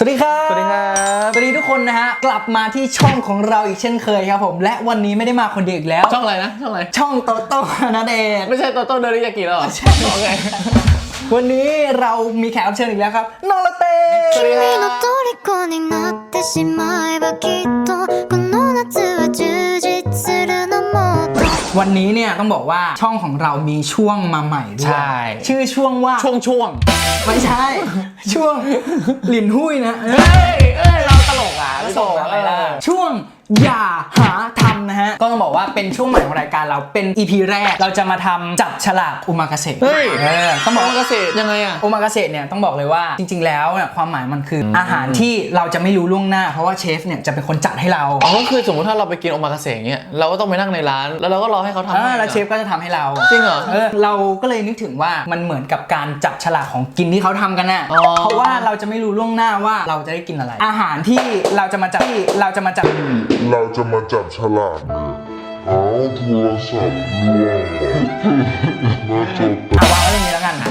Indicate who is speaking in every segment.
Speaker 1: สวัสดีครับ
Speaker 2: สวัสดีครับ
Speaker 1: สวัสดีทุกคนนะฮะ กลับมาที่ช่องของเราอีกเช่นเคยครับผม และวันนี้ไม่ได้มาคนเดียวอีกแล้ว
Speaker 2: ช่องอะไรนะ ช่องอะไร
Speaker 1: ช่องโตโต้นะเดก
Speaker 2: ไม่ใช่โตโต้เดริยากิแล้หรอ
Speaker 1: ใช่
Speaker 2: โอเค
Speaker 1: วันนี้เรามีแขกรับเชิญอีกแล้วครับน้องละเต้
Speaker 2: สวัสดีครับ
Speaker 3: 君の虜になってしまえばきっとこの夏は充実する
Speaker 1: วันนี้เนี่ยต้องบอกว่าช่องของเรามีช่วงมาใหม่ด้วย
Speaker 2: ใช่
Speaker 1: ชื่อช่วงว่า
Speaker 2: ช่วงช่วง
Speaker 1: ไม่ใช่ ช่วงหลินหุ้ยนะเออ
Speaker 2: เอ้ยเอ้ยเราตลกอะ
Speaker 1: แล้วส่งมาอะไรล่ะ ช่วง อย่าหาทำนะฮะ ก็ต้องบอกว่าเป็นช่วงใหม่ของรายการเราเป็น EP แรกเราจะมาทำจับฉลากอุมากาเสะ
Speaker 2: เฮ้ย
Speaker 1: เออต้องบอก
Speaker 2: ม
Speaker 1: ว่า
Speaker 2: เกษตรยังไงอะ
Speaker 1: โอมากาเสะเนี่ยต้องบอกเลยว่าจริง ๆ แล้วเนี่ยความหมายมันคือออาหารที่เราจะไม่รู้ล่วงหน้า เพราะว่าเชฟเนี่ยจะเป็นคนจัดให้เรา
Speaker 2: อ๋อก็คือสมมติถ้าเราไปกินโอมากาเสะอย่างเงี้ยเราก็ต้องไปนั่งในร้าน แล้วเราก็รอให้เขาทำ
Speaker 1: อ่า
Speaker 2: ให้
Speaker 1: แล้วเชฟก็จะทำให้เรา
Speaker 2: จริงเหรอ
Speaker 1: เออเราก็เลยนึกถึงว่ามันเหมือนกับการจับฉลากของกินที่เขาทำกันน่ะ
Speaker 2: อ๋อ
Speaker 1: เพราะว่าเราจะไม่รู้ล่วงหน้าว่าเราจะได้กินอะไร อาหารที่เราจะมาจับที่เราจะมาจับ
Speaker 4: เราจะมาจับฉลากเนี่ยเอาโทรศัพท์ล่วงมาจบ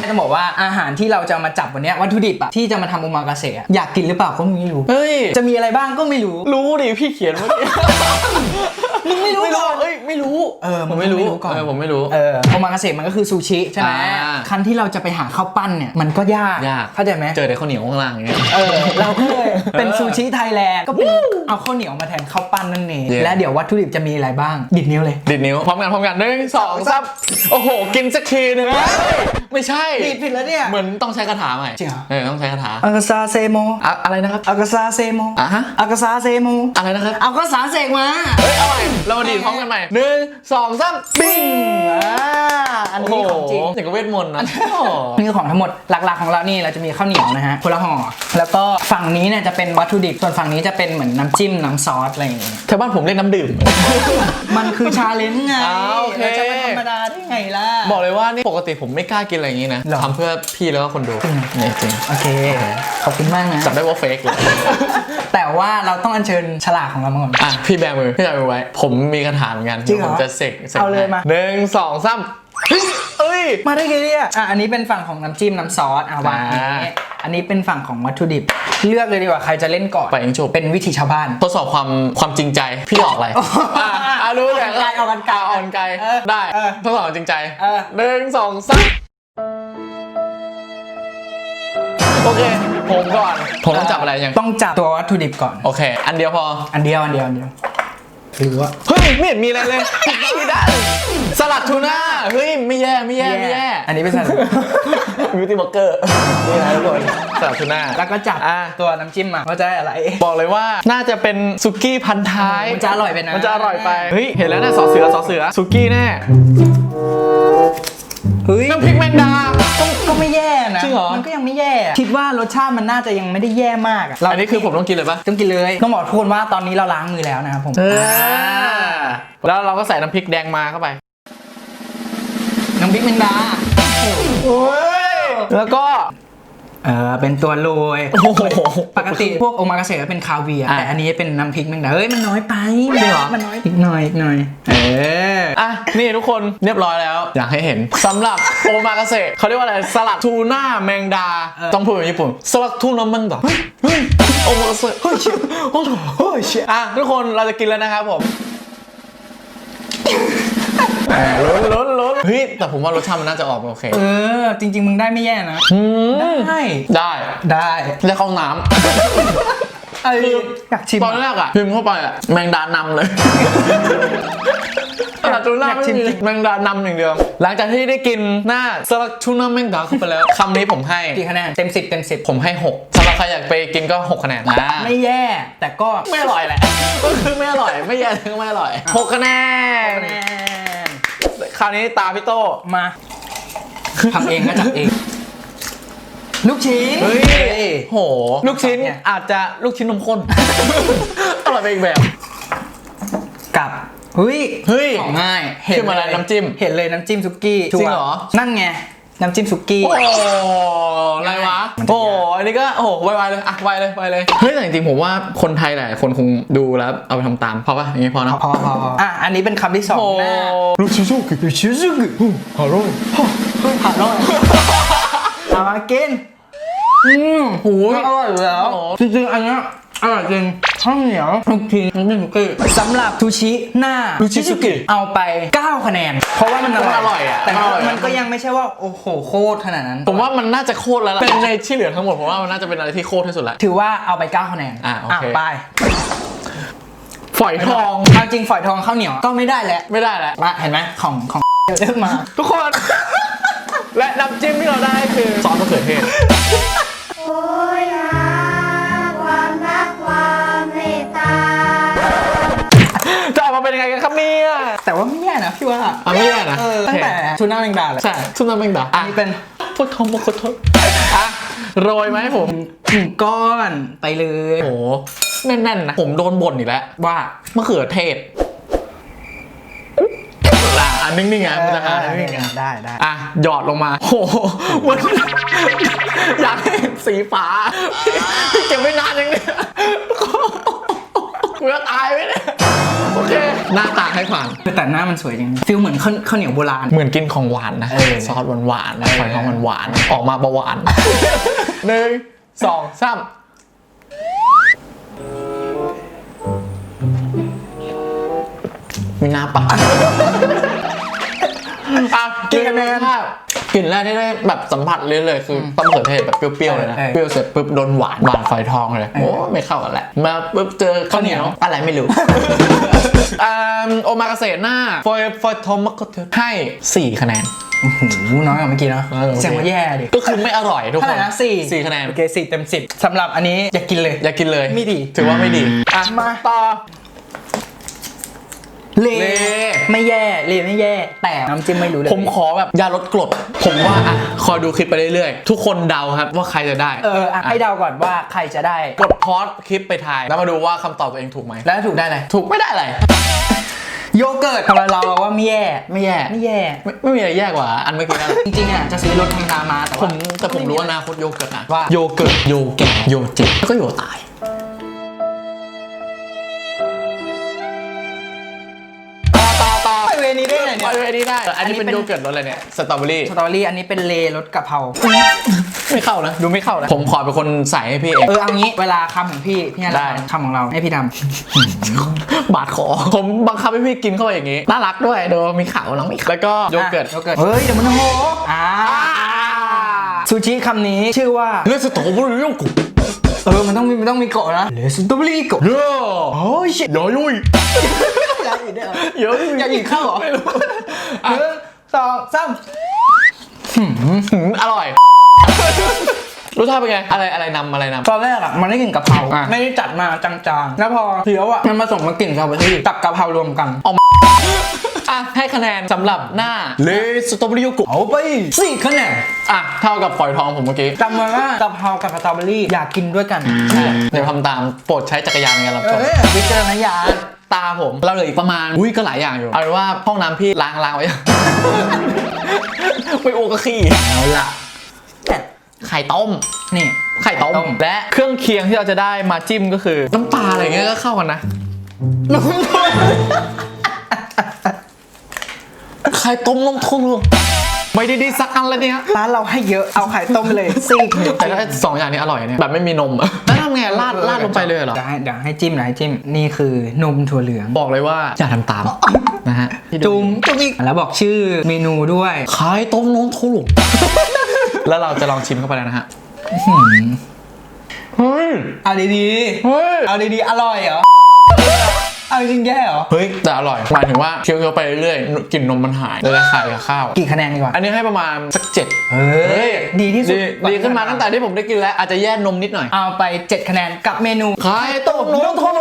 Speaker 1: เอาวางไว้อย่างนี้แล้วกันจะบอกว่าอาหารที่เราจะมาจับวันเนี้ยวัตถุดิบอะที่จะมาทำโอมากาเสะอะอยากกินหรือเปล่าก็ไม่รู้
Speaker 2: เฮ้ย
Speaker 1: จะมีอะไรบ้างก็ไม่รู้
Speaker 2: รู้ดิพี่เขียนเมื่อกี้
Speaker 1: มึงไม่รู้
Speaker 2: ไม่รู้
Speaker 1: ก่อน
Speaker 2: เอ้ยไม่รู้
Speaker 1: เออ
Speaker 2: ผมไม่รู้
Speaker 1: มึงต้องไม่รู้ก่อน
Speaker 2: เออผมไม่รู้
Speaker 1: เออโอมากาเสะมันก็คือซูชิใช่ไหม
Speaker 2: อ่า
Speaker 1: คันที่เราจะไปหาข้าวปั้นเนี่ยมันก็ยาก
Speaker 2: ยาก
Speaker 1: เข้าใจไหม
Speaker 2: เจอแต่ข้าวเหนียวข้างล่างอย่างเงี้ย
Speaker 1: เออเราก็เลยเป็นซูชิไทยแลนด์ก็เป็นเอาข้าวเหนียวมาแทนข้าวปั้นนั่นเอง
Speaker 2: เย้
Speaker 1: และเดี๋ยววัตถุดิบจะมีอะไรบ้างดิดนิ้วเลย
Speaker 2: ดิดนิ้วพร้อมกันพร้อมกันหนึ่งสองสามโอ้โห กินสักทีหนึงไม่ใช่
Speaker 1: ดิดผิดแล้วเนี่ย
Speaker 2: เหมือนต้องใช้คาถาใหม่
Speaker 1: จริงเหรอ
Speaker 2: เออต้องใช้คาถา
Speaker 1: อากาซาเซโม
Speaker 2: อะอะไรนะครับ
Speaker 1: อากาซาเซโม
Speaker 2: อะฮะ
Speaker 1: อากาซาเซโม
Speaker 2: อะไรนะครับ
Speaker 1: เอาก็สาเสกมา
Speaker 2: เฮ้ยเอาใหม่เรามาดีดพร้อมกันใหม่หนึ่งสองสาม
Speaker 1: ปิ้งอ่าอัน
Speaker 2: โอ้โห
Speaker 1: นี้ของจริง
Speaker 2: อย่างกับเวทมนต์นะ
Speaker 1: นี่คือของทั้งหมดหลักๆของเรานี่เราจะมีข้าวเหนียวนะฮะคนละห่อแล้วก็ฝั่งนี้เนี่ยจะเป็นวัตถุดิบส่วนฝั่งนี้จะเป็นเหมือนน้ำจิ้มน้ำซอสอะไรอย่างเงี้ย
Speaker 2: แถวบ้านผมเรียกน้ำดื่ม
Speaker 1: มันคือชาเลนจ์ไง
Speaker 2: อ้าวโอเค
Speaker 1: เราจะมาธรรมดาได้ไงล่ะ
Speaker 2: บอกเลยว่านี่ปกติผมไม่กล้ากินอะไรอย่างนี้นะ
Speaker 1: หรอ
Speaker 2: ทำเพื่อพี่แล้วก็คนดู
Speaker 1: จริง
Speaker 2: นี่จริง
Speaker 1: โอเค ขอบคุณมากนะ
Speaker 2: จับได้ว่าเฟกเลย
Speaker 1: แต่ว่าเราต้องอัญเชิญฉลากของเรามาก่อน
Speaker 2: อะพี่แบมือพี่แบมือไว้ ผมมีคาถาเหมือนกัน
Speaker 1: จริงเหรอ
Speaker 2: ผมจะเสกสก
Speaker 1: เอาเลย
Speaker 2: ให้
Speaker 1: มา
Speaker 2: หนึ่งสองสามเฮ้ยเอ้ย
Speaker 1: มาได้ไงเนี่ยอะอันนี้เป็นฝั่งของน้ำจิ้มน้ำซอสอะวางอัน
Speaker 2: อ่า
Speaker 1: นี้อันนี้เป็นฝั่งของวัตถุดิบ เลือกเลยดีกว่าใครจะเล่นก่อน
Speaker 2: ไปเองจบ
Speaker 1: เป็นวิธีชาวบ้าน
Speaker 2: ทดสอบความความจริงใจ พี่ออกอะไรอะอะรู้แต่
Speaker 1: เอากันไกล
Speaker 2: เอากันไกล
Speaker 1: เออ
Speaker 2: ได้
Speaker 1: เออ
Speaker 2: ทดสอบความจริงใจ
Speaker 1: เออ
Speaker 2: หนึ่งสองสาม โอเค ผมก่อน ผมต้องจับอะไรยัง
Speaker 1: ต้องจับตัววัตถุดิบก่อน
Speaker 2: โอเค อันเดียวพอ
Speaker 1: อันเดียว อันเดียว อันเดียวหรือว่า
Speaker 2: เฮ้ยไม่เห็นมีอะไรเลยผิดด้านสลัดทูน่า เฮ้ย ไม่แย่ ไม่แย่ ไม่แย่
Speaker 1: อันนี้เป็นสลัด
Speaker 2: บิวตี้บล็อกเกอร์ นี่นะทุกคนสลัดทูน่า
Speaker 1: แล้วก็จับ
Speaker 2: อะ
Speaker 1: ตัวน้ำจิ้มมาว่าจะได้อะไร
Speaker 2: บอกเลยว่าน่าจะเป็นซุกี้พันท้าย
Speaker 1: มันจะอร่อยไปนะ
Speaker 2: มันจะอร่อยไป เฮ้ย เห็นแล้วนะสอเสือสอเสือซุกี้แน่
Speaker 1: เฮ้ย
Speaker 2: น้ำพริกแมงดา
Speaker 1: ก็ก็ไม่แย่นะ
Speaker 2: จริงเหรอ
Speaker 1: มันก็ยังไม่แย่คิดว่ารสชาติมันน่าจะยังไม่ได้แย่มากอะ
Speaker 2: อันนี้คือผมต้องกินเลยปะ
Speaker 1: ต้องกินเลยต้องบอกทุกคนว่าตอนนี้เราล้างมือแล้วนะครับผม
Speaker 2: แล้วเราก็ใส่น้ำพริกแดงมาเข้าไป
Speaker 1: น้ำพริกแมงดา
Speaker 2: แล้วก็
Speaker 1: เออเป็นตัวโรย
Speaker 2: โอ้โห
Speaker 1: ปกติพวกโอมากาเสะเป็นคาเวียร์
Speaker 2: อะ
Speaker 1: แต่อันนี้เป็นน้ำพริกแมงดาเฮ้ยมันน้อยไป
Speaker 2: จริงเหรอ
Speaker 1: มันน้อยอีกหน่อยอีกหน่อย เออ
Speaker 2: อะนี่ทุกคนเรียบร้อยแล้ว อยากให้เห็นสำหรับโอมากาเสะเขาเรียกว่าอะไรสลัดทูน่าแมงดา
Speaker 1: เออ
Speaker 2: ต้องพูดแบบญี่ปุ่นสลัดทูน่าแมงดาเฮ้ยเฮ้ยโอมากาเสะเฮ้ยเชี่ยโอ้โห
Speaker 1: โอ้ยเชี่ย
Speaker 2: อะทุกคนเราจะกินแล้วนะครับผมอ่า ลุ้นลุ้นลุ้นเฮ้ยแต่ผมว่ารสชาติมันน่าจะออกมาโอเค
Speaker 1: เออ จริง ๆ มึงได้ไม่แย่นะ
Speaker 2: อืม
Speaker 1: ได้
Speaker 2: ได้
Speaker 1: ได้
Speaker 2: ได้เข้าน้ำ
Speaker 1: เอออยากชิม
Speaker 2: ตอนแรกอะพิมพ์เข้าไปอะแมงดานำเลยสลัดทูน่าไม่มีแมงดานำอย่างเดียว หลังจากที่ได้กินหน้าสลัดทูน่าแมงดาเข้าไปแล้วคำนี้ผมให้
Speaker 1: กี่คะแนนเต็มสิบเต็มสิบ
Speaker 2: ผมให้ 6สำหรับใครอยากไปกินก็ 6 คะแนนอ่า
Speaker 1: ไม่แย่ แต่ก็
Speaker 2: ไม่อร่อยแหละก็คือไม่อร่อย ไม่แย่ก็ไม่อร่อย 6 คะแนน
Speaker 1: คะแนน
Speaker 2: คราวนี้ตาพี่โต
Speaker 1: มาทำเองก็จับเอง ลูกชิ้น
Speaker 2: เฮ้ยโห ลูกชิ้นอาจจะลูกชิ้นนมข้นอร่อยไปอีกแบบ
Speaker 1: กับเฮ้ย
Speaker 2: เฮ้ย
Speaker 1: ของง่าย
Speaker 2: ขึ้นมาแล้วน้ำจิ้ม
Speaker 1: เห็นเลยน้ำจิ้มซุกี้
Speaker 2: จริงเหรอ
Speaker 1: นั่นไง น้ำจิ้มซุกี้
Speaker 2: โอ้อะไรวะ
Speaker 1: มันจะยาก
Speaker 2: โอ้อันนี้ก็โอ้โหไวๆเลยอะไวเลยไวเลยเฮ้ยแต่จริงๆผมว่าคนไทยหลายคนคงดูแล้วเอาไปทำตามพอป่ะอย่างงี้พอนะ
Speaker 1: พอพอพออะ อันนี้เป็นคำที่สอง
Speaker 2: โอ้
Speaker 1: หน้า
Speaker 2: ลูกชิซุกิ
Speaker 1: ลูกชิ้นซุกี้
Speaker 2: ฮารุ
Speaker 1: เฮ้ยผ่านแล้วเอามากิน อืม
Speaker 2: หูย
Speaker 1: อร่อยอยู่แล้ว
Speaker 2: โอ้
Speaker 1: จริงๆ อันเนี้ย อร่อยจริงข้าวเหนียวลูกชิ้นน้ำจิ้มสุกี้สำหรับซูชิหน้า
Speaker 2: ซูชิสุกิ
Speaker 1: เอาไป 9 คะแนน เพราะว่ามันอร่อย
Speaker 2: มันอร่อยอะ
Speaker 1: แต่
Speaker 2: มันอร่อยอะ
Speaker 1: มันก็ยังไม่ใช่ว่าโอ้โหโคตรขนาดนั้น
Speaker 2: ผมว่ามันน่าจะโคตรแล้วล่ะเป็นในที่เหลือทั้งหมดผมว่ามันน่าจะเป็นอะไรที่โคตรที่สุดละ
Speaker 1: ถือว่าเอาไป 9 คะแนน
Speaker 2: อะโอเค
Speaker 1: ไป
Speaker 2: ฝอยทอง
Speaker 1: เอาจริงฝอยทองข้าวเหนียวก็ไม่ได้แล้ว
Speaker 2: ไม่ได้แล้ว
Speaker 1: มาเห็นไหมของของเลือกมา
Speaker 2: ทุกคน และน้ำจิ้มที่เราได้คือซอสมะเขือเทศ
Speaker 3: โอ้ยหา
Speaker 2: นะ
Speaker 1: พี่ว่า
Speaker 2: อะไม่แย่นะ
Speaker 1: เออตั้งแต่ทูน่าแมงดาเลย
Speaker 2: ใช่ซุปน้ำแมงดา
Speaker 1: อันนี้เป็น
Speaker 2: พุทธมพุทธอะโรยไหมผม
Speaker 1: หนึ่งก้อนไปเลย
Speaker 2: โอ้โหแน่นๆนะผมโดนบ่นอีกแล้ว
Speaker 1: ว่า
Speaker 2: มะเขือเทศอะอันนิ่งๆไงมันจะอะนิ่งๆไง
Speaker 1: ได้ได้
Speaker 2: อะหยอดลงมาโอ้โหมันอยากให้เห็นสีฟ้าพี่เก็บไว้นานยังเนี่ยกูจะตายไหมเนี่ยโอเค หน้าตาให้ผ่าน
Speaker 1: แต่หน้ามันสวยจริงฟิลเหมือนข้าวข้าวเหนียวโบราณ
Speaker 2: เหมือนกินของหวานนะ
Speaker 1: เออ
Speaker 2: ซอสหวานๆนะฝอยทองหวานๆออกมาเบาหวาน หนึ่งสองสามมีน้ำปะอะ
Speaker 1: กี่คะแนน
Speaker 2: ภาพก ลิ่นแรกที่ได้แบบสัมผัสเลยเลยคือต้มะเขือเทศแบบเปรี้ยวๆเลยนะ
Speaker 1: เออ
Speaker 2: เปรี้ยวเสร็จปุ๊บโดนหวานหวานฝอยทองเลยโอ้ไม่เข้ากันแหละมาปุ๊บเจอข้าวเหนียวอะไรไม่รู้อ่าโอมากาเสะหน้าฟอยฟอยทอมมะเขือเทศให้สี่คะแนน
Speaker 1: โอ้โหน้อยกว่าเมื่อกี้เนาะ
Speaker 2: น้อยกว่าเมื่อกี้
Speaker 1: เสียงว่าแย่ดิ
Speaker 2: ก็คือไม่อร่อยทุกค
Speaker 1: เท่าไหร่
Speaker 2: น
Speaker 1: นะสี่
Speaker 2: สี่คะแนน
Speaker 1: โอเคสี่เต็มสิบสำหรับอันนี้ อยากกินเลย
Speaker 2: อย่ากินเลย
Speaker 1: ไม่ดี
Speaker 2: ถือว่าไม่ดี อะ
Speaker 1: มา
Speaker 2: ต่อ
Speaker 1: เล
Speaker 2: เล
Speaker 1: ไม่แย่เลไม่แย่ แต่น้ำจิ้มไม่รู้เลย
Speaker 2: ผมขอแบบยาลดกรด ผมว่าอะคอยดูคลิปไปเรื่อยๆ ทุกคนเดาครับว่าใครจะได้
Speaker 1: เอออะให้เดาก่อนว่าใครจะได้
Speaker 2: กดพอสคลิปไปทาย แล้วมาดูว่าคำตอบตัวเองถูกไหม
Speaker 1: แล้วถูกได้เลย
Speaker 2: ถูกไม่ได้อะไร
Speaker 1: โยเกิร์ตทำไมเราบอกว่าไม่แย่
Speaker 2: ไม่แย่
Speaker 1: ไม่แย่
Speaker 2: ไม่ไม่มีอะไรแย่กว่า อันเมื่อกี้นะ
Speaker 1: จริงๆอะจะซื้อรถธรรมดามาแต่
Speaker 2: ผ
Speaker 1: ว่าม
Speaker 2: แต่ผมรู้อนาคตโยเกิร์ตนะ
Speaker 1: ว่า
Speaker 2: โยเกิร์ตโยแก่โยเจ็บแล้วก็โยตาย
Speaker 1: วนี้ได้ไง
Speaker 2: ไป
Speaker 1: เนี่ย
Speaker 2: เวนี้ได้อันนี้
Speaker 1: อันนี้
Speaker 2: เป็น
Speaker 1: เป็น
Speaker 2: โยเกิร์ตรสอะไรเนี่ยสตรอเบอรี่
Speaker 1: สตรอเบอรี่อันนี้เป็นเลรสกะเพรา
Speaker 2: ไม่เข้านะ ดูไม่เข้านะผมขอเป็นคนใส่ให้พี่เอง
Speaker 1: เออเอางี้เวลาคำของพี่พี่อะไร
Speaker 2: ได้
Speaker 1: คำของเราให้พี่ด
Speaker 2: บาดคอผมบังคับให้พี่กินเข้าไปอย่างนี้น่ารักด้วยดูมีขาวน้องมีขาวแล้วก็ำโยเกิร์ต
Speaker 1: อะโยเกิร์ตเฮ้ยเดี๋ยวมันโหอ่าซูชิคำนี้ชื่อว่า
Speaker 2: เลือดสตรอเบอรี่โยเกิร์ต
Speaker 1: เออมันต้องมีมันต้องมีเกาะนะเลสตรอเบอรี่เกาะ
Speaker 2: เยอะ
Speaker 1: โอ้ยชิต
Speaker 2: ย้อยยุ่ย
Speaker 1: อยา กอีกด้วยเหรอ
Speaker 2: เยอะ
Speaker 1: อยากอีกข้าวเหรอ
Speaker 2: ไม่รู้
Speaker 1: หนึ่งสองสาม
Speaker 2: หืมอร่อย รสชาติเป็นไง อะไรอะไรนำอะไรนำ
Speaker 1: ตอนแรกอะมันได้กลิ่นกะเพรา
Speaker 2: อะ
Speaker 1: ไม่ได้จัดมาจางๆ แล้วพอเคี้ยวอะมันผสมมากลิ่นสตรอเบอรี่กับกะเพรารวมกัน
Speaker 2: อะให้คะแนนสำหรับหน้าเลสตรอเบอรี่โยเกิร์ต
Speaker 1: เอาไปสี่คะแนน
Speaker 2: อะเท่ากับฝอยทองผมเมื่อกี้
Speaker 1: จำไว้ว่ากะเพรากับสตรอเบอรี่อยากกินด้วยกัน
Speaker 2: เดี๋ยวทำตามโปรดใช้จักรยานในการรับชม
Speaker 1: เออวิจารณญาณ
Speaker 2: ตาผมเราเหลืออีกประมาณ อุ้ยก็หลายอย่างอยู่ เอาเป็นว่าห้องน้ำพี่ล้างล้างไว้ไม่โอก็ขี้
Speaker 1: เอาละ
Speaker 2: ไข่ต้ม
Speaker 1: นี่
Speaker 2: ไข่ต้ม
Speaker 1: ต้ม
Speaker 2: และเครื่องเคียงที่เราจะได้มาจิ้มก็คือ น้ำปลาอะไรเงี้ยก็เข้ากันนะไข่ต้มนมทุ่งไม่ได้ดีสักอันเลยเนี่ย
Speaker 1: ร้านเราให้เยอะเอาไข่ต้มไปเลยซีกหนึ่ง
Speaker 2: แต่ถ้าสองอย่างนี้อร่อยเนี่ยแบบไม่มีนมอะแล้วทำไงราดราดลงไปเลยเหรอ
Speaker 1: เดี๋ยวให้เดี๋ยวให้จิ้มเดี๋ยวให้จิ้มนี่คือนมถั่วเหลือง
Speaker 2: บอกเลยว่าอย่าทำตามนะฮะ
Speaker 1: จุ่มจุ่มอีกแล้วบอกชื่อเมนูด้วย
Speaker 2: ไข่ต้มนมทุ่ง แล้วเราจะลองชิมเข้าไปแล้วนะฮะเฮ้ย
Speaker 1: เอาดี
Speaker 2: เฮ้ย
Speaker 1: ๆเอาดีๆ อร่อยเหรอ เอาจริงๆแย่เหรอ
Speaker 2: เฮ้ยแต่อร่อยหมายถึงว่าเคี้ยวๆไปเรื่อยๆกลิ่นนมมันหายเลยไข่กับข้าว
Speaker 1: กี่คะแนนดีกว่า
Speaker 2: อันนี้ให้ประมาณสักเจ็ด
Speaker 1: เฮ้ยดีที่สุด
Speaker 2: ดีขึ้นมาตั้งแต่ที่ผมได้กินแล้วอาจจะแย่นมนิดหน่อย
Speaker 1: เอาไป 7 คะแนนกับเมนู
Speaker 2: ไข่ต้มนมทุ่ง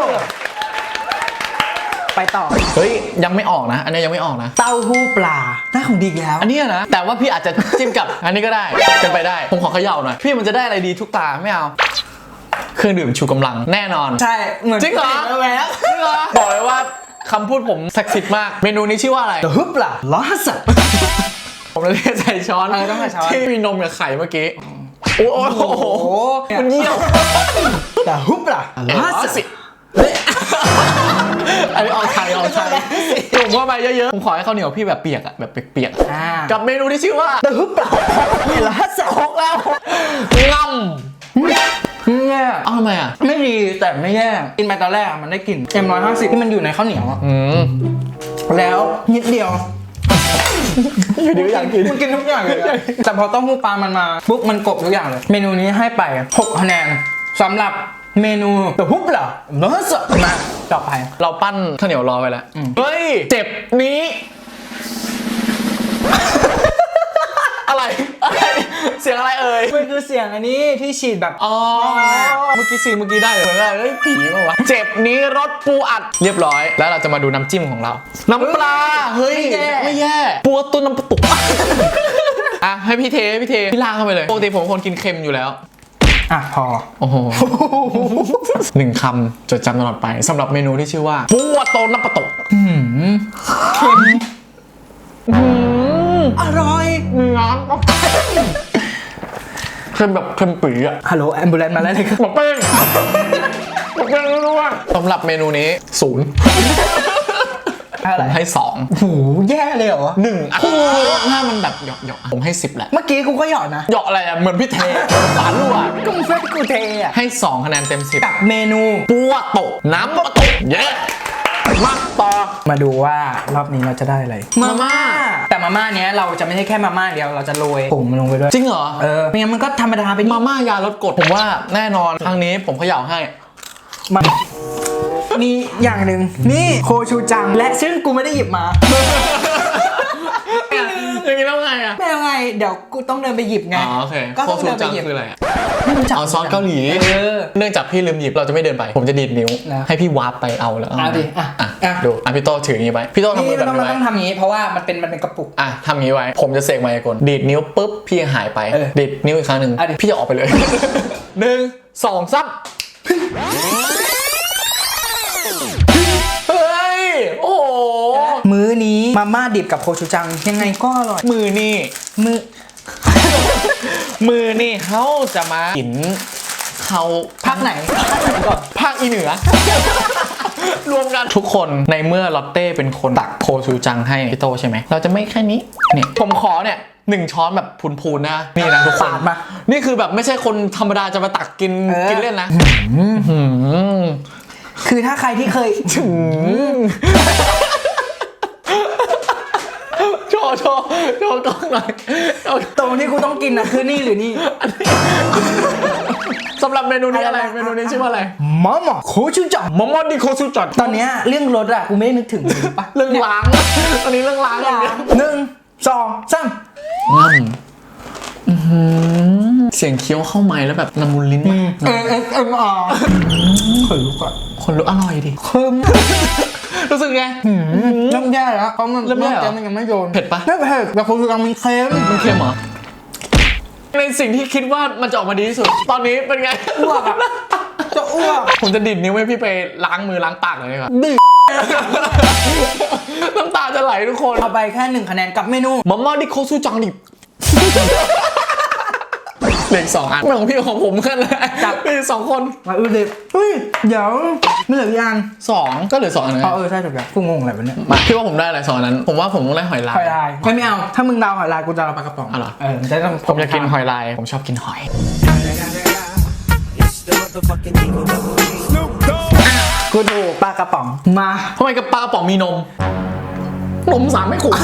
Speaker 1: ไปต่อ
Speaker 2: เฮ้ย ยังไม่ออกนะ อันนี้ยังไม่ออกนะ
Speaker 1: เต้าหู้ปลา หน้าของดีอีกแล้ว
Speaker 2: อันนี้นะ แต่ว่าพี่อาจจะจิ้มกับ อันนี้ก็ได้เป็นไปได้ ผมขอเขย่าหน่อย พี่มันจะได้อะไรดีทุกตาไม่เอา เครื่องดื่มชูกำลังแน่นอน
Speaker 1: ใช่ เหมือน
Speaker 2: จริงเหรอ
Speaker 1: แวบ
Speaker 2: จริงเหรอ บอกเลยว่าคำพูดผมศักดิ์สิทธิ์มาก เมนูนี้ชื่อว่าอะไร
Speaker 1: เต้าหู้ปลาล้อสับ
Speaker 2: ผมเลยใส่ช้อน
Speaker 1: เออต้องใส่ช้อน
Speaker 2: ที่มีนมกับไข่เมื่อกี้ โอ้โห
Speaker 1: โอ้โห
Speaker 2: มันเยี่ยว
Speaker 1: เต้าหู้ปลาล้อสับ
Speaker 2: อันนี้ออกไทยออกไทยจุ่มเข้าไปเยอะๆ ผมขอให้ข้าวเหนียวพี่แบบเปียกอะแบบเปียกๆอะ
Speaker 1: อ่า
Speaker 2: กับเมนูที่ชื่อว่า
Speaker 1: เต้าหู้ปลาล้อสับ
Speaker 2: ครกแล้วงำ
Speaker 1: ไม่แย่
Speaker 2: อ้าวทำไมอะ
Speaker 1: ไม่ดีแต่ไม่แย่กินไปตอนแรกอะมันได้กลิ่นเอ็มร้อยห้าสิบที่มันอยู่ในข้าวเหนียวอะ
Speaker 2: อืม
Speaker 1: แล้วนิดเดียว
Speaker 2: อยู่ดีก็อยากกิน
Speaker 1: มันกินทุกอย่างเลยอะแต่พอเต้าหู้ปลามันมาปุ๊บมันกลบทุกอย่างเลย เมนูนี้ให้ไป6คะแนนสำหรับ เมนูเดอะฮุบเหรอเนื้อสดมาต่อไป
Speaker 2: เราปั้นข้าวเหนียวรอไปแล้ว
Speaker 1: อืม
Speaker 2: เฮ้ย เจ็บนี้ อะไร อะไร เสียงอะไรเอ่ย
Speaker 1: มันคือเสียงอันนี้ที่ฉีดแบบ
Speaker 2: อ๋อ เมื่อกี้ซีนเมื่อกี้ได้เหมือนอะไรเฮ้ยผีมาวะ เจ็บนี้รสปูอัดเรียบร้อย แล้วเราจะมาดูน้ำจิ้มของเรา น้ำปลา เฮ้ย
Speaker 1: ไม่แย่
Speaker 2: ไม่แย่ปูตุ้นน้ำปลาตุกอะให้พี่เทให้พี่เท พี่ลากเข้าไปเลย ปกติผมเป็นคนกินเค็มอยู่แล้ว
Speaker 1: อะพอ
Speaker 2: โอ้โห หนึ่งคำจดจำตลอดไปสำหรับเมนูที่ชื่อว่าปูอัดโตนน้ำปลาตุก
Speaker 1: เค็มอร่อย
Speaker 2: น้ำเค็มแบบเค็มปีอะ
Speaker 1: ฮัลโหลแอมบูเลนมาแล้วเลยครับ
Speaker 2: หมกเป้งหมกเป้งรู้ว่าสำหรับเมนูนี้ศูนย์
Speaker 1: อะไร
Speaker 2: ผมให้สอง
Speaker 1: โอ้โหแย่เลยเหรอ
Speaker 2: หนึ่งอะหน้ามันแบบหยอกหยอกผมให้สิบแหละ
Speaker 1: เมื่อกี้กูก็หยอดนะ
Speaker 2: หยอกอะไรอะ เหมือนพี่เทฝารั่ว
Speaker 1: ก็มึงเฟ้กูเทอะ
Speaker 2: ให้สองคะแนนเต็มสิบ
Speaker 1: กับเมนู
Speaker 2: ปัวโตะน้ำปะโตะเย้มาต่อ
Speaker 1: มาดูว่ารอบนี้เราจะได้อะไร
Speaker 2: มาม่า
Speaker 1: แต่มาม่าเนี้ยเราจะไม่ใช่แค่มาม่าเดียวเราจะโรยผงมันลงไปด้วย
Speaker 2: จริงเหรอ
Speaker 1: เออไม่งั้นมันก็ธรรมดาไปดิ
Speaker 2: มาม่ายาลดกรดผมว่าแน่นอนครั้งนี้ผมเขย่าให้
Speaker 1: มา มีอย่างหนึ่งนี่โคชูจัง และซึ่งกูไม่ได้หยิบมา
Speaker 2: อย่างนี้แล้วไงอะ
Speaker 1: ไม่เอาไงเดี๋ยวกูต้องเดินไปหยิบไง
Speaker 2: อ๋อโอเค
Speaker 1: ก็
Speaker 2: โค
Speaker 1: ต้อง
Speaker 2: ซู
Speaker 1: เดินไป
Speaker 2: จัง
Speaker 1: หยิบ
Speaker 2: คืออะไรอะ
Speaker 1: ไม่รู้จัก
Speaker 2: อ๋อซอสเกาหลี
Speaker 1: เออ
Speaker 2: เนื่องจากพี่ลืมหยิบเราจะไม่เดินไป ผมจะดีดนิ้ว
Speaker 1: นะ
Speaker 2: ให้พี่วาร์ปไปเอาแล้ว
Speaker 1: เอาดิอะ
Speaker 2: อะ
Speaker 1: อะ
Speaker 2: ดูอะพี่โตถืออย่างนี้ไว้พี่โตทำมื
Speaker 1: นี่
Speaker 2: อแบบ
Speaker 1: ต้อง
Speaker 2: นี้
Speaker 1: เรา
Speaker 2: ไว้
Speaker 1: ต้องทำอย่างนี้เพราะว่ามันเป็นมันเป็นกระปุก
Speaker 2: อะทำอย่างนี้ไว้ ผมจะเสกมายากลดีดนิ้วปุ๊บพี่หายไป
Speaker 1: เออ
Speaker 2: ดีดนิ้วอีกครั้งหนึ่ง
Speaker 1: อะดิ
Speaker 2: พี่จะออกไปเลย หนึ่งสองสาม เฮ้ย โอ้โห
Speaker 1: มื้อนี้มาม่าดิบกับโคชูจัง ยังไงก็อร่อย
Speaker 2: มือนี่
Speaker 1: มื้อ
Speaker 2: มือนี่เขาจะมากินเขา
Speaker 1: ภาคไหนภาคไหนก่อน
Speaker 2: ภาคอีเหนือ รวมกันทุกคนในเมื่อลอตเต้เป็นคนตักโคชูจังให้พี่โตใช่ไหม เราจะไม่แค่นี้เนี่ยผมขอเนี่ยหนึ่งช้อนแบบพูนๆนะนี่นะทุกคน
Speaker 1: ปาดมา
Speaker 2: นี่คือแบบไม่ใช่คนธรรมดาจะมาตักกิน
Speaker 1: เออ
Speaker 2: กินเล่นนะหืม
Speaker 1: คือถ้าใครที่เคย
Speaker 2: โชว์โชว์โชว์กล้องหน่อยโชว์
Speaker 1: ตรงที่กูต้องกินนะคือนี่หรือนี่
Speaker 2: สำหรับเมนูนี้อะไรเมนูนี้ชื่อว่าอะไร
Speaker 1: มาม่าโคชูจัง
Speaker 2: มอมอดิโคชูจัง
Speaker 1: ตอนเนี้ยเรื่องรถอะกูไม่ได้นึกถึงเลยปะ
Speaker 2: เรื่องล้าง ตอนนี้เรื่องล้างอย่างเดียว
Speaker 1: หนึ่งสองสาม
Speaker 2: ง่ำอื้อหือ เสียงเคี้ยวเข้าไม้แล้วแบบละมุนลิ้นมาก
Speaker 1: เอเอเอ็มอาร์ขนลุกอะ
Speaker 2: คนรู้อร่อยดิ
Speaker 1: เคิม
Speaker 2: รู้สึกไง
Speaker 1: เริ่มแย่แล้วเพราะมัน
Speaker 2: เริ่มแย่เหรอ
Speaker 1: เมันยังไม่โดน
Speaker 2: เผ็ดปะ
Speaker 1: ไม่เผ็ดแต่โคชูจังมันเค็ม
Speaker 2: มันเค็มเหรอ ในสิ่งที่คิดว่ามันจะออกมาดีที่สุด ตอนนี้เป็นไง
Speaker 1: อ้วกอะจะอ้วก
Speaker 2: ผมจะดิดนิ้วให้พี่ไปล้างมือล้างปากเลยดีกว่า
Speaker 1: ดิ
Speaker 2: น้ำตาจะไหลทุกคน
Speaker 1: เอาไปแค่หนึ่งคะแนนกับเมนู
Speaker 2: มาม่าดิโคซูจังดิ เหลืออกสองอันของพี่ของผมกันเลยจับมีสองคน
Speaker 1: มาอือเด็กเฮ้ย เดี๋ยวไม่เหลืออีกอัน
Speaker 2: สองก็เหลือสองอันเลย
Speaker 1: อ๋อเออใช่ถูกแล้วกูงงอะไรวะเนี่ย
Speaker 2: มาพี่ว่าผมได้อะไรสองอันนั้น ผมว่าผมต้องได้หอยลาย
Speaker 1: หอยลายไม่ไม่เอาถ้ามึงดาวหอยลายกูจะเอาปลากระป๋อง
Speaker 2: อ๋อเหรอ
Speaker 1: เออมันจะต้อง
Speaker 2: ผมจะกินหอยลาย ผมชอบกินหอย
Speaker 1: กูดูปลากระป๋องมา
Speaker 2: ทำไมกับปลากระป๋องมีนมนมสามไม่ขวด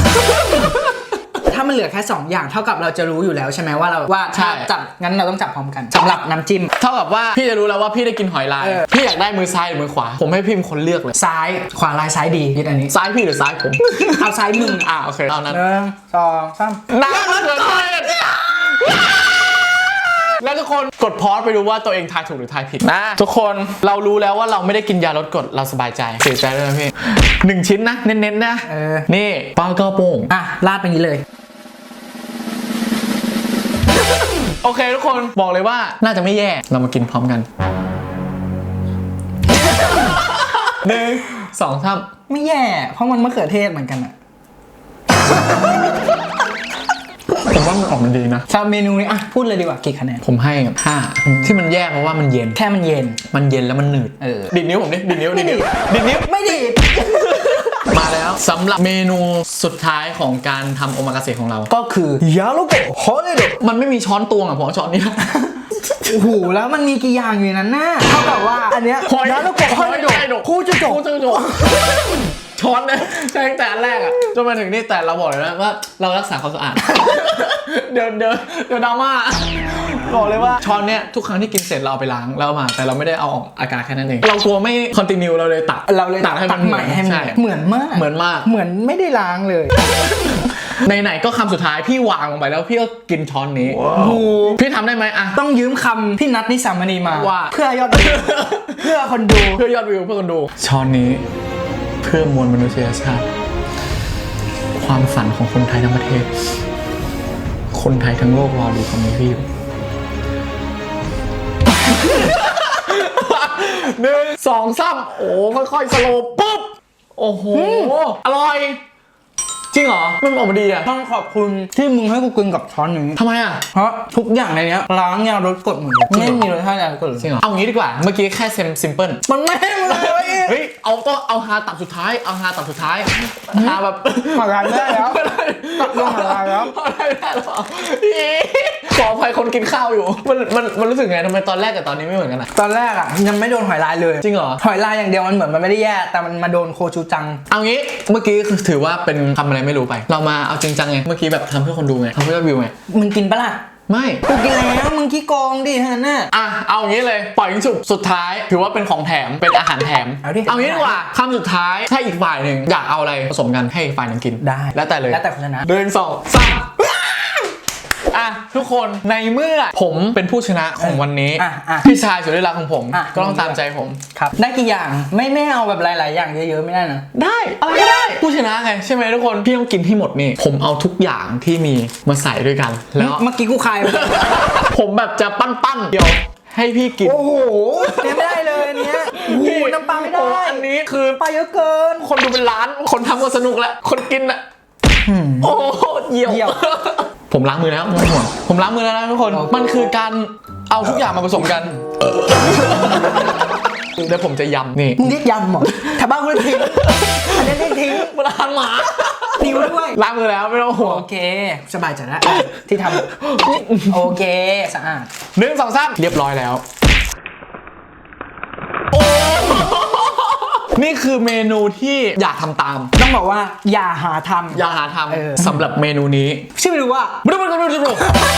Speaker 1: ถ้ามันเหลือแค่ 2 อย่างเท่ากับเราจะรู้อยู่แล้วใช่ไหมว่าเราว่า
Speaker 2: ใช่
Speaker 1: ถ้าจับงั้นเราต้องจับพร้อมกันสำหรับน้ำจิ้ม
Speaker 2: เท่ากับว่าพี่จะรู้แล้วว่าพี่ได้กินหอยลาย
Speaker 1: เออ
Speaker 2: พี่อยากได้มือซ้ายหรือมือขวา ผมให้พี่เป็นคนเลือกเลย
Speaker 1: ซ้ายขวาลายซ้ายดียึดอันนี้
Speaker 2: ซ้ายพี่หรือซ้ายผม
Speaker 1: เอาซ้ายมึง
Speaker 2: อ่าโอเคตอนนั้น
Speaker 1: หนึ่งสองสาม
Speaker 2: น้ำมันเกิด แล้วทุกคนกดพอสไปดูว่าตัวเองทายถูกหรือทายผิดนะทุกคนเรารู้แล้วว่าเราไม่ได้กินยาลดกรดเราสบายใจเสียใจด้วยนะพี่หนึ่งชิ้นนะเน้นๆนะ
Speaker 1: เออ
Speaker 2: นี่ปลากระป๋อง
Speaker 1: อะลาดไปนี้เลย
Speaker 2: โอเคทุกคนบอกเลยว่าน่าจะไม่แย่เรามากินพร้อมกันหนึ่งสองสาม
Speaker 1: ไม่แย่ เพราะมันมะเขือเทศเหมือนกันอะ
Speaker 2: ผมว่ามันออกมันดีนะ
Speaker 1: สำหรับเมนูนี้อะพูดเลยดีกว่ากี่คะแนน
Speaker 2: ผมให้ห้าที่มันแย่เพราะว่ามันเย็น
Speaker 1: แค่มันเย็น
Speaker 2: มันเย็นแล้วมันหนืด
Speaker 1: เออ
Speaker 2: ดิดนิ้วผมดิดิดนิ้วดิดนิ้วดิดนิ้ว
Speaker 1: ไม่ดี
Speaker 2: มาแล้วสำหรับเมนูสุดท้ายของการทำโอมากาเสะของเรา
Speaker 1: ก็คือยาโลโกะฮอลเลโด
Speaker 2: มันไม่มีช้อนตวงอะผมเอาช้อนนี้
Speaker 1: โอ้โหแล้วมันมีกี่อย่างอยู่ในนั้นน่ะเท่ากับว่าอันเนี้ย
Speaker 2: หอย
Speaker 1: แล้วลูกกบ
Speaker 2: หอย
Speaker 1: ด
Speaker 2: ไดโดะ
Speaker 1: คู่จะจบ
Speaker 2: คู่จะจบ ช้อนเนี่ยใช่ตั้งแต่อันแรกอะจนมาถึงนี่แต่เราบอกเลยนะว่าเรารักษาความสะอาด เดี๋ยวเดี๋ยวเดี๋ยวดราม่าบอกเลยว่าช้อนเนี่ยทุกครั้งที่กินเสร็จเราเอาไปล้างแล้วเอามา แต่เราไม่ได้เอาออกอากาศแค่นั้นเองเรากลัวไม่คอนติเนียเราเลยตัด
Speaker 1: เราเลย
Speaker 2: ตัดให้มัน
Speaker 1: ใหม่ให้มัน
Speaker 2: ใช่
Speaker 1: เหมือนมาก
Speaker 2: เหมือนมาก
Speaker 1: เหมือนไม่ได้ล้างเลย
Speaker 2: ไหนๆก็คำสุดท้ายพี่วางลงไปแล้วพี่ก็กินช้อนนี้
Speaker 1: โอ้โห
Speaker 2: พี่ทำได้ไหมอะ
Speaker 1: ต้องยืมคำพี่นัทนิสามณีมา
Speaker 2: ว่า
Speaker 1: เพื่อยอดวิวเพื่อคนดู
Speaker 2: เพื่อยอดวิวเพื่อคนดูช้อนนี้ เพื่อมวลมนุษยชาติ ความฝันของคนไทยทั้งประเทศ คนไทยทั้งโลกรอดูคำนี้พี่อยู่หนึ่งสองสามโอ้ค่อยๆ สโลว์ปุ๊บ โอ้โห อร่อย จริงเหรอ มันออกมาดีอะ
Speaker 1: ต้องขอบคุณที่มึงให้กูกินกับช้อนนี้
Speaker 2: ทำไมอะ
Speaker 1: เพราะทุกอย่างในเนี้ยล้างยารสกดหมดเลย
Speaker 2: จริงเหรอ
Speaker 1: ไม่มีรสชาติอะไรกดเลย
Speaker 2: จริงเหรอ เอางี้ดีกว่า เมื่อกี้แค่เซมซิมเปิล
Speaker 1: มันไม่ให้มึงเลย
Speaker 2: เฮ้ย เอาต้องเอาฮาตับสุดท้าย เอาฮาตับสุดท้ายฮาแบบ
Speaker 1: หาทานได้แล้วตัดลงหาทานแล้ว
Speaker 2: เอาได้ได้หรออีขออภัยคนกินข้าวอยู่ มันมันมันรู้สึกไงทำไมตอนแรกกับตอนนี้ไม่เหมือนกันอะ
Speaker 1: ตอนแรกอะยังไม่โดนหอยลายเลย
Speaker 2: จริงเหรอ
Speaker 1: หอยลายอย่างเดียวมันเหมือนมันไม่ได้แย่ แต่มันมาโดนโคชูจัง
Speaker 2: เอางี้ เมื่อกี้คือถือว่าเป็นคำอะไรไม่รู้ไป เรามาเอาจริงจังไง เมื่อกี้แบบทำเพื่อคนดูไงทำเพื่อยอดวิวไง
Speaker 1: มึงกินปะล่ะ
Speaker 2: ไม่
Speaker 1: กูกินแล้วมึงขี้โกงดิฮะน่ะ
Speaker 2: อะเอาอย่างนี้เลยปล่อยยิงฉุบสุดท้าย ถือว่าเป็นของแถมเป็นอาหารแถม
Speaker 1: เอาดิ
Speaker 2: งี้ดีกว่าคำสุดท้ายถ้าอีกฝ่ายหนึ่งอยากเอาอะไรผสมกันให้อีกฝ่ายหนึ่งกิน
Speaker 1: ได้
Speaker 2: แล้วแต่เลย
Speaker 1: แล้วแต่คนชนะ
Speaker 2: หนึ่งสองสาม อะทุกคนในเมื่อผมเป็นผู้ชนะของวันนี้
Speaker 1: อะอะ
Speaker 2: พี่ชายสุดที่รักของผม
Speaker 1: อะ
Speaker 2: ก็ต้องตามใจผม
Speaker 1: ครับ ได้กี่อย่างไม่ไม่เอาแบบหลาย ๆ อย่างเยอะ ๆ ไม่ได้นะ
Speaker 2: ได้อะไรก็ได้ผู้ชนะไงใช่ไหมทุกคนพี่ต้องกินที่หมดนี่ผมเอาทุกอย่างที่มีมาใส่ด้วยกัน แล้ว
Speaker 1: เมื่อกี้กูคายไป
Speaker 2: ผมแบบจะปั้นๆเดียวให้พี่กิน
Speaker 1: โอ้โหเนี่ยไม่ได้เลยอันเนี้ยโอ้โหน้ำปลาไม่ได้
Speaker 2: โอ้อันนี้คือ
Speaker 1: ปลาเยอะเกิน
Speaker 2: คนดูเป็นล้านคนทำก็สนุกแล้วคนกินอะโอ้โหเยี่ยว
Speaker 1: เยี่ยว
Speaker 2: ผมล้างมือแล้วไม่ต้องห่วงผมล้างมือแล้วนะทุกคน
Speaker 1: โอเค
Speaker 2: มันคือการเอาทุกอย่างมาผสมกันแล้วผมจะยำนี่
Speaker 1: มึงเรียกยำเหรอแถวบ้านกูเรียกทิ้งอันนี้เรียกทิ้ง
Speaker 2: มาล้างหมา
Speaker 1: นิ้วด้วย
Speaker 2: ล้างมือแล้วไม่ต้องห่วง
Speaker 1: โอเค สบายใจแล้วที่ทำโอเคสะอาด
Speaker 2: หนึ่งสองสามเรียบร้อยแล้ว นี่คือเมนูที่อยากทำตาม
Speaker 1: ต้องบอกว่าอย่าหาทำ
Speaker 2: อย่าหาท
Speaker 1: เออำ
Speaker 2: สำหรับเมนูนี้
Speaker 1: ชื่อไม่รู้ว่า
Speaker 2: บลูบลูบลูบลู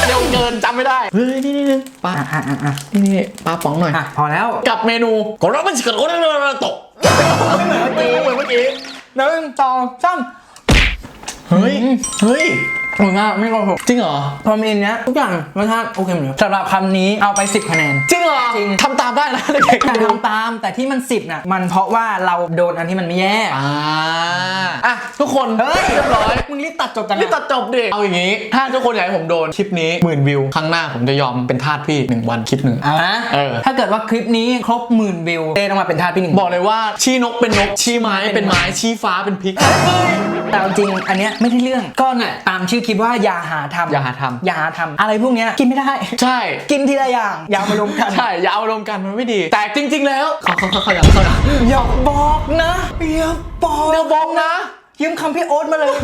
Speaker 2: เร็วเกินจำไม่ได้เฮ้ยนี่นี่นี่ปลา
Speaker 1: อะอะอะอะ
Speaker 2: นี่นี่ปลาป๋องหน่อย
Speaker 1: อะพอแล้ว
Speaker 2: กับเมนูกรอบมันชิคกี้พายตกไม่เหมือนเมื่อกี้
Speaker 1: หนึ่งสองสาม
Speaker 2: เฮ้ยเฮ้ย
Speaker 1: โอ้ยง่ายไม่โกหก
Speaker 2: จริงเหรอ
Speaker 1: พอมีอันเนี้ยทุกอย่างรสชาติโอเคหมดเลยสำหรับคำนี้เอาไป 10 คะแนน
Speaker 2: จริงเหรอ
Speaker 1: จริง
Speaker 2: ทำตามได้นะเด็ก
Speaker 1: แต่
Speaker 2: ๆดู
Speaker 1: ทำตามแต่ที่มัน 10น่ะมันเพราะว่าเราโดนอันที่มันไม่แย่
Speaker 2: อ่าอะทุกคน
Speaker 1: เฮ้ย
Speaker 2: เรียบร้อย
Speaker 1: มึงรีบตัดจบกันนะ
Speaker 2: นี่ตัดจบดิเอาอย่างนี้ ถ้าทุกคนอยากให้ผมโดนคลิปนี้หมื่นวิวครั้งหน้าผมจะยอมเป็นทาสพี่หนึ่งวันคลิปหนึ่ง
Speaker 1: เอานะ
Speaker 2: เออ
Speaker 1: ถ้าเกิดว่าคลิปนี้ครบหมื่นวิวเต้ต้องมาเป็นทาสพี่หนึ่ง
Speaker 2: บอกเลยว่าชี้นกเป็นนกชี้ไม้เป็นไม้ชี้ฟ้าเป็นพริก
Speaker 1: แต่เอาจริงอันเนี้ยไม่ได้เรื่องก็เนี่ยตามชื่อคลิปว่าอย่าหาทำ
Speaker 2: อย่าหาทำ
Speaker 1: อย่าหาทำอะไรพวกเนี้ยกินไม่ได้
Speaker 2: ใช่
Speaker 1: กินทีละอย่างอย่าเอามารวมกัน
Speaker 2: ใช่อย่าเอารวมกันมันไม่ดี แต่จริง ๆ แล้วเขาเขาเขาเขาอยากเขาอยาก
Speaker 1: อย่าบอกนะอย่าบอก
Speaker 2: เดี๋ยวบอกนะ
Speaker 1: ยืมคำพี่โอ๊ตมาเลย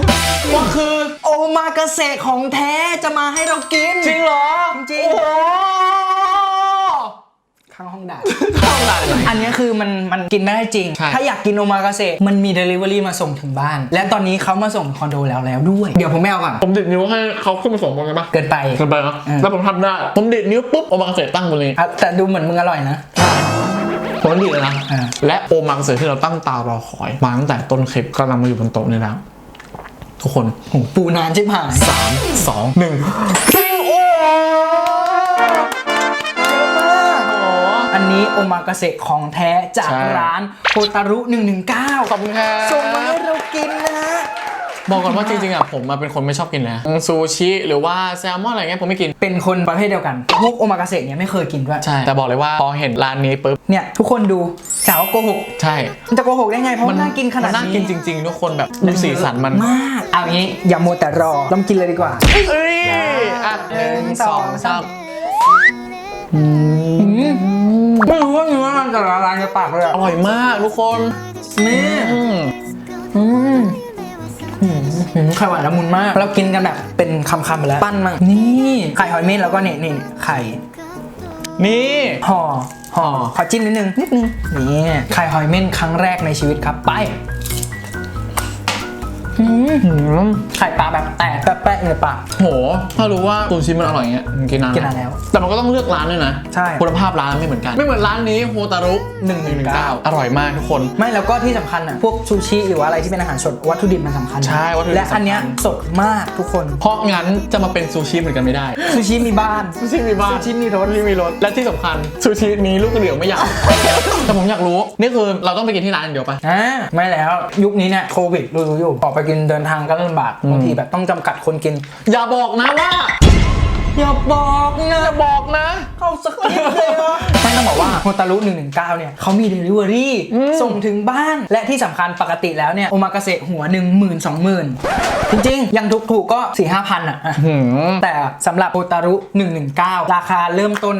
Speaker 2: ว่าคือ
Speaker 1: โอมากาเสะของแท้จะมาให้เรากิน
Speaker 2: จริงเหรอ
Speaker 1: จริง
Speaker 2: โอ้โห
Speaker 1: ข้างห้องด่า
Speaker 2: เข้าไหน
Speaker 1: อันเนี้ยคือมันมันกินไม่ได้จริง
Speaker 2: ใช่
Speaker 1: ถ้าอยากกินโอมากาเสะมันมี Delivery มาส่งถึงบ้าน และตอนนี้เขามาส่งคอนโดแล้วแล้วด้วย เดี๋ยวผมไม่เอาก่อน
Speaker 2: ผมดิดนิ้วให้เขาขึ้นมาส่งบนกันปะ
Speaker 1: เกินไป
Speaker 2: เกินไปเนาะ
Speaker 1: เออ
Speaker 2: แล้วผมทำได้ผมดิดนิ้วปุ๊บโอมากาเสะตั้งบนนี้
Speaker 1: อะแต่ดูเหมือนมึงอร่อยนะ
Speaker 2: ผมดีเลยนะ
Speaker 1: อ่า
Speaker 2: และโอมากาเสะที่เราตั้งตารอคอยมาตั้งแต่ต้นคลิปกำลังมาอยู่บนโต๊ะนี่แล้วทุกคน
Speaker 1: โหปูนานชิบหาย
Speaker 2: สามสองหนึ่งปิ้งโอ้
Speaker 1: นนี้โอมากาเสะของแท้จาก
Speaker 2: ใช่
Speaker 1: ร้านโคตารุ119
Speaker 2: ขอบคุณครับ
Speaker 1: ส่งมาให้เรากินนะ
Speaker 2: บอกก่อนว่าจริงๆอะผมมาเป็นคนไม่ชอบกินเลยนะซูชิหรือว่าแซลมอนอะไรเงี้ยผมไม่กิน
Speaker 1: เป็นคนประเภทเดียวกัน พวกโอมากาเสะเนี่ยไม่เคยกินด้วย
Speaker 2: ใช่ แต่บอกเลยว่าพอเห็นร้านนี้ปุ๊บ
Speaker 1: เนี่ย ทุกคนดูสาวาโกหก
Speaker 2: ใช่
Speaker 1: มันจะโกหกได้ไง เพราะมันน่ากินขนาด
Speaker 2: มัน่า
Speaker 1: นี้
Speaker 2: กินจริงๆ ทุกคนแบบดูสีสันมัน
Speaker 1: มาก เอางี้อย่ามัวแต่รอต้องกินเลยดีกว่า
Speaker 2: เอ้ยอะหนึ่งสองสาม
Speaker 1: ไม่รู้ว่าเนื้อมันจะละลายในปากเลย
Speaker 2: อ
Speaker 1: อะ
Speaker 2: ร่อยมากทุกคน
Speaker 1: นี่
Speaker 2: อืม
Speaker 1: อืมอืมไข่หวานละมุนมาก เรากินกันแบบเป็นคำๆไปแล้ว ปั้นมั่งนี่ไข่หอยเม่นแล้วก็เนี่ยนี่ไข่
Speaker 2: นี่
Speaker 1: ห่อห่อขอจิ้มนิดนึงนิดนึงนี่ไข่หอยเม่นครั้งแรกในชีวิตครับไป อืมไข่ปลาแบบแตกแป๊ะๆในปาก
Speaker 2: โห ถ้ารู้ว่าซูชิมันอร่อยอย่างเงี้ยมันกินนาน
Speaker 1: กินนานแล้ว
Speaker 2: แต่มันก็ต้องเลือกร้านด้วยนะ
Speaker 1: ใช่
Speaker 2: คุณภาพร้านไม่เหมือนกัน ไม่เหมือนร้านนี้โฮตารุ119 อร่อยมากทุกคน
Speaker 1: ไม่แล้วก็ที่สำคัญอะ พวกซูชิหรือว่าอะไรที่เป็นอาหารสดวัตถุดิบมันสำคัญ
Speaker 2: ใช่วัตถุดิบ
Speaker 1: และอันเนี้ย
Speaker 2: สำคัญ
Speaker 1: สดมากทุกคน
Speaker 2: เพราะงั้นจะมาเป็นซูชิเหมือนกันไม่ได้
Speaker 1: ซูชิมีบ้าน
Speaker 2: ซูชิมีบ้าน
Speaker 1: ซูชิมีรถ
Speaker 2: ซูชิมีรถและที่สำคัญซูชิมีลูกเหลืองไม่อยาก แต่ผมอยากรู้ นี่คือเราต้องไปกินที่ร้านอย่างเดียวปะ
Speaker 1: อ่าไม่แล้วยุคนี้เนี่ยโควิดรู้ๆอยู่ออกไปกินเดินทางก็ลำบากบางทีแบบต้องจำกัดคนกิน
Speaker 2: อย่าบอกนะว่า
Speaker 1: อย่าบอกนะ
Speaker 2: อย่าบอกนะ
Speaker 1: เข้าสคริปต์เลยอะไม่ต้องบอกว่าโฮตารุ119 เนี่ยเขามีเดลิเวอรี่ส่งถึงบ้านและที่สำคัญปกติแล้วเนี่ยโอมากาเสะหัวหนึ่งหมื่นสองหมื่นจริงๆ ยังถูกๆก็4ี่ห้าพันอะ
Speaker 2: หืม
Speaker 1: แต่สำหรับโฮตารุ 119 ราคาเริ่มต้น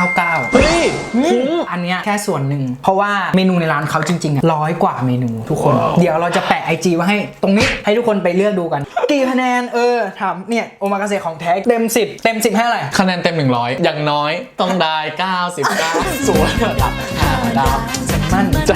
Speaker 1: 799
Speaker 2: เฮ้ยคุ้ม
Speaker 1: อันเนี้ยแค่ส่วนหนึ่ง เพราะว่าเมนูในร้านเขาจริงๆอะร้อยกว่าเมนูทุกคน
Speaker 2: ว้าว
Speaker 1: เดี๋ยวเราจะแปะไอจีไว้ให้ตรงนี้ให้ทุกคนไปเลือกดูกันกี่คะแนนเออถามเนี่ยโอมากาเสะของแท้เต็ม 10 เต็ม 10 ให้อะไร
Speaker 2: คะแนนเต็ม 100 อย่างน้อยต้องได้ 99สวยระดับ5ดาว
Speaker 1: มั่น
Speaker 2: ใจ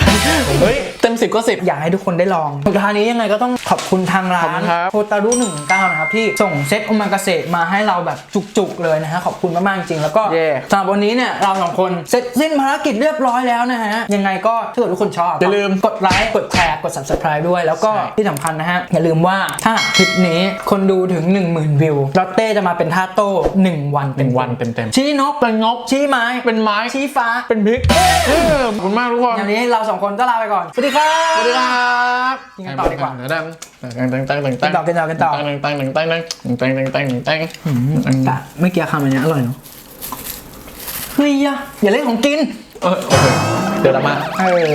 Speaker 2: เฮ้ยเต็ม 10 ก็ 10
Speaker 1: อยากให้ทุกคนได้ลอง สุดท้ายนี้ยังไงก็ต้องขอบคุณทางร้า
Speaker 2: ขอบคุ
Speaker 1: น
Speaker 2: ณครับ
Speaker 1: โคตารุ119นะครับ ที่ส่งเซตโอมากาเสะมาให้เราแบบจุกๆเลยนะฮะ ขอบคุณมากๆจริงๆแล้วก็
Speaker 2: เย่
Speaker 1: สำหรับวันนี้เนี่ยเราสองคนเสร็จสิ้นภารกิจเรียบร้อยแล้วนะฮะ ยังไงก็ถ้าเกิดทุกคนชอบ
Speaker 2: อย่าลืม
Speaker 1: กดไลค์กดแชร์กด subscribe ด้วย แล้วก็
Speaker 2: ใช่
Speaker 1: ที่สำคัญนะฮะ อย่าลืมว่าถ้าคลิปนี้คนดูถึง 10,000 วิวลอตเต้จะมาเป็นท่าโต้1วัน
Speaker 2: หนึ่งวันเต็มๆ
Speaker 1: ชี้นก
Speaker 2: เป็นงบ
Speaker 1: ชี้ไม้
Speaker 2: เป็นไม้
Speaker 1: ชี้ฟ้า
Speaker 2: เป็นพริกเออขอบคุณมากทุกคน
Speaker 1: อย่างนี้เราสองคนก็ลาไปก่อนสวัสดีครับ
Speaker 2: สวัสดีครับ
Speaker 1: กินกันต่อดีกว่า
Speaker 2: ตั้งตั้งตั้งตั้งตั้งตั้ง
Speaker 1: กินต่อกินต่อกินต่อ
Speaker 2: ตั้งตั้งตั้งตั้งตั้งตั้งตั้งตั้งตั้งตั้ง
Speaker 1: แต่เมื่อกี้คำอันเนี้ยอร่อยเนาะเฮ้ยอะอย่าเล่นของกิน
Speaker 2: เออโอเคเดี๋ยวเรามา
Speaker 1: เออ